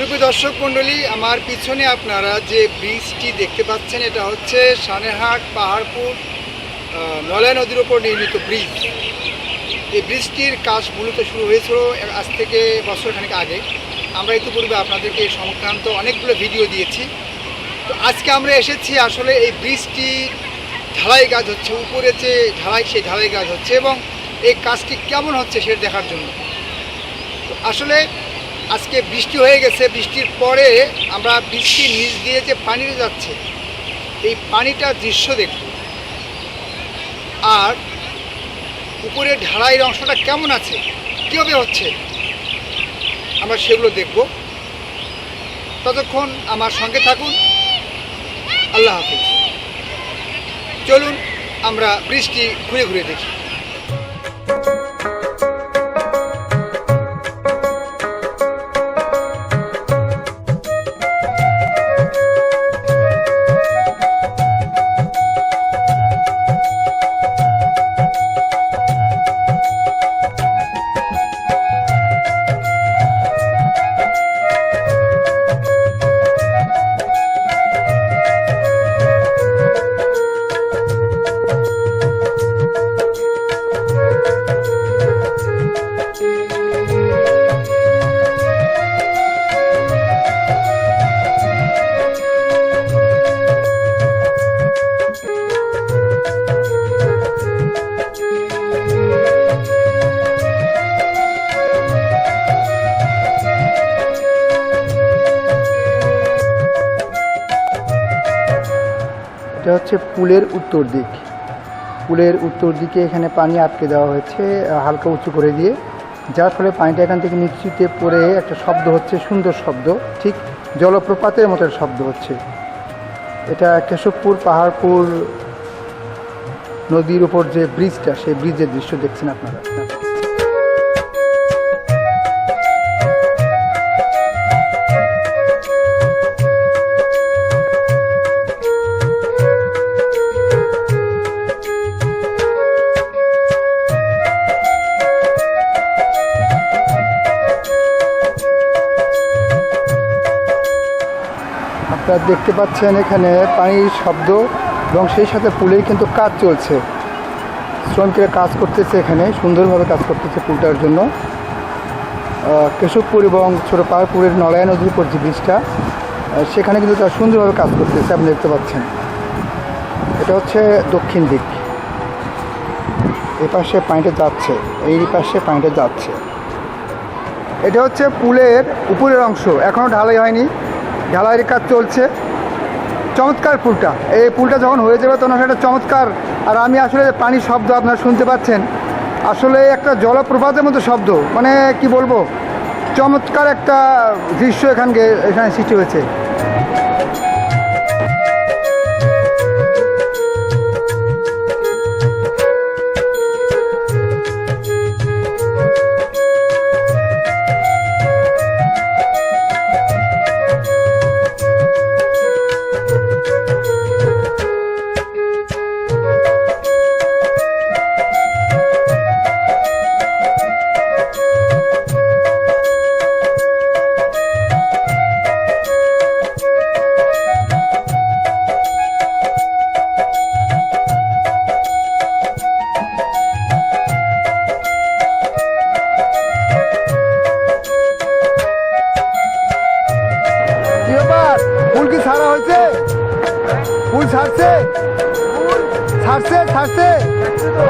সুপ্রিয় দর্শক মণ্ডলী আমার পিছনে আপনারা যে ব্রিজটি দেখতে পাচ্ছেন এটা হচ্ছে সানেহাট পাহাড়পুর আহ, নদীর ওপর নির্মিত ব্রিজ। এই ব্রিজটির কাজ মূলত শুরু হয়েছিল আজ থেকে বছরখানেক আগে। আমরা ইতিপূর্বে আপনাদেরকে এই সংক্রান্ত অনেকগুলো ভিডিও দিয়েছি। তো আজকে আমরা এসেছি আসলে এই ব্রিজটি ঢালাই কাজ হচ্ছে উপরে যে ঢালাই সেই ঢালাই কাজ হচ্ছে এবং এই কাজটি কেমন হচ্ছে সেটা দেখার জন্য। আসলে আজকে বৃষ্টি হয়ে গেছে, বৃষ্টির পরে আমরা বৃষ্টির নিচ দিয়ে যে পানিটা যাচ্ছে, এই পানিটা দৃশ্য দেখব আর উপরে ঢালাইয়ের অংশটা কেমন আছে, কীভাবে হচ্ছে, আমরা সেগুলো দেখব। ততক্ষণ আমার সঙ্গে থাকুন। আল্লাহ হাফিজ। চলুন, আমরা বৃষ্টি ঘুরে ঘুরে দেখি। এটা হচ্ছে পুলের উত্তর দিক। পুলের উত্তর দিকে এখানে পানি আটকে দেওয়া হয়েছে হালকা উঁচু করে দিয়ে। যার ফলে পানিটা এখান থেকে নিশ্চিতে পড়ে একটা শব্দ হচ্ছে, সুন্দর শব্দ। ঠিক জলপ্রপাতের মতো শব্দ হচ্ছে। এটা কেশবপুর পাহাড়পুর নদীর উপর যে ব্রিজটা, সেই ব্রিজের দৃশ্য দেখছেন আপনারা। আপনারা দেখতে পাচ্ছেন এখানে পানির শব্দ এবং সেই সাথে পুলের কিন্তু কাজ চলছে। শ্রমিকেরা কাজ করতেছে এখানে, সুন্দরভাবে কাজ করতেছে পুলটার জন্য। কেশবপুর এবং ছোটো পাহাড়পুরের নলায় নদীর উপর যে ব্রিজটা সেখানে কিন্তু তারা সুন্দরভাবে কাজ করতেছে, আপনি দেখতে পাচ্ছেন। এটা হচ্ছে দক্ষিণ দিক। এ পাশে পানিটা যাচ্ছে, এই পাশে পানিটা যাচ্ছে। এটা হচ্ছে পুলের উপরের অংশ এখনও ঢালাই হয়নি। ঢালাইয়ের কাজ চলছে। চমৎকার পুলটা। এই পুলটা যখন হয়ে যাবে, তখন একটা চমৎকার আর আমি আসলে পানির শব্দ আপনারা শুনতে পাচ্ছেন, আসলে একটা জলপ্রপাতের মতো শব্দ। মানে কি বলব? চমৎকার একটা দৃশ্য এখানকে, এখানে সৃষ্টি হয়েছে। ছাড়ছে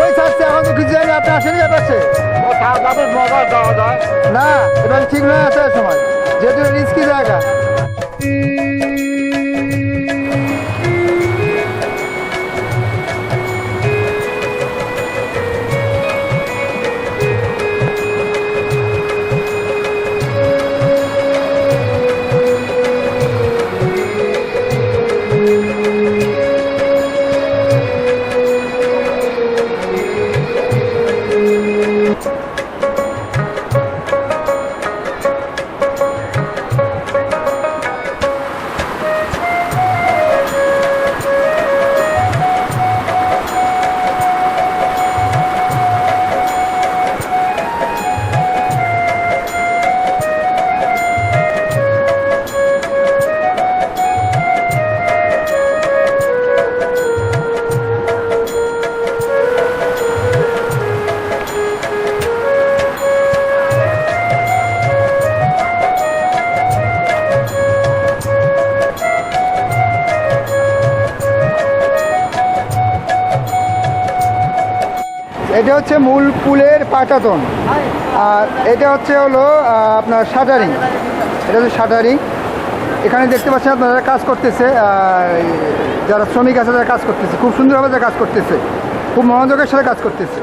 ওই ছাড়ছে এখন তো কিছু জানি আপনি আসেনি ব্যাপারছে না, এবার ঠিক নয় আসার সময়। যেহেতু রিস্কি জায়গা। এটা হচ্ছে মূল পুলের পাটাতন। আর এটা হচ্ছে হলো আপনার শাটারিং। এটা হচ্ছে শাটারিং। এখানে দেখতে পাচ্ছেন আপনারা কাজ করতেছে যারা শ্রমিক আছে তারা কাজ করতেছে। খুব সুন্দরভাবে তারা কাজ করতেছে। খুব মনোযোগের সাথে কাজ করতেছে।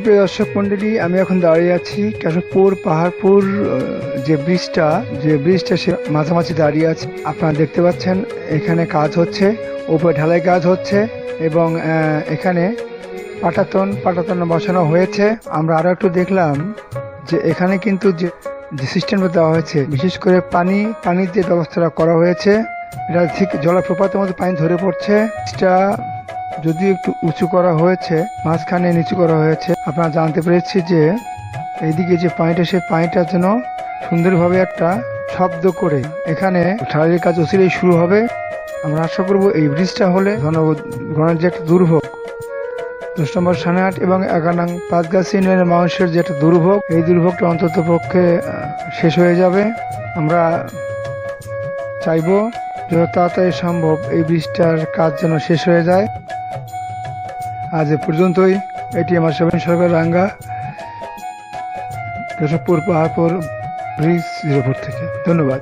সুপ্রিয় দর্শক মন্ডলী, আমি এখন দাঁড়িয়ে আছি কেশবপুর পাহাড়পুর যে ব্রিজটা যে ব্রিজটা সে মাঝামাঝি দাঁড়িয়ে আছে। আপনারা দেখতে পাচ্ছেন, এখানে কাজ হচ্ছে, উপরে ঢালাই কাজ হচ্ছে এবং এখানে পাটাতন পাটাতন বসানো হয়েছে। আমরা আরও একটু দেখলাম যে এখানে কিন্তু যে সিস্টেমটা দেওয়া হয়েছে, বিশেষ করে পানি পানির যে ব্যবস্থাটা করা হয়েছে। এটা ঠিক জলপ্রপাতের মধ্যে পানি ধরে পড়ছে। যদিও একটু উঁচু করা হয়েছে, মাঝখানে নিচু করা হয়েছে, আপনারা জানতে পেরেছি যে এইদিকে যে পানিটা, সেই পানিটার জন্য সুন্দরভাবে একটা শব্দ করে এখানে ঢালের কাজ অচিরেই শুরু হবে। আমরা আশা করব এই ব্রিজটা হলে ঘনগণের যে একটা দুর্ভোগ, দশ নম্বর সানাহাট এবং এগানাং পাঁচগাছ ইউনিয়নের মানুষের যে একটা দুর্ভোগ, এই দুর্ভোগটা অন্তত পক্ষে শেষ হয়ে যাবে। আমরা চাইব যত তাড়াতাড়ি সম্ভব এই ব্রিজটার কাজ যেন শেষ হয়ে যায়। আজ এ পর্যন্তই। এটি আমার সেভেন সরকার রাঙ্গা কেশবপুর পাহাড়পুর ব্রিজ জিরোপুর থেকে। ধন্যবাদ।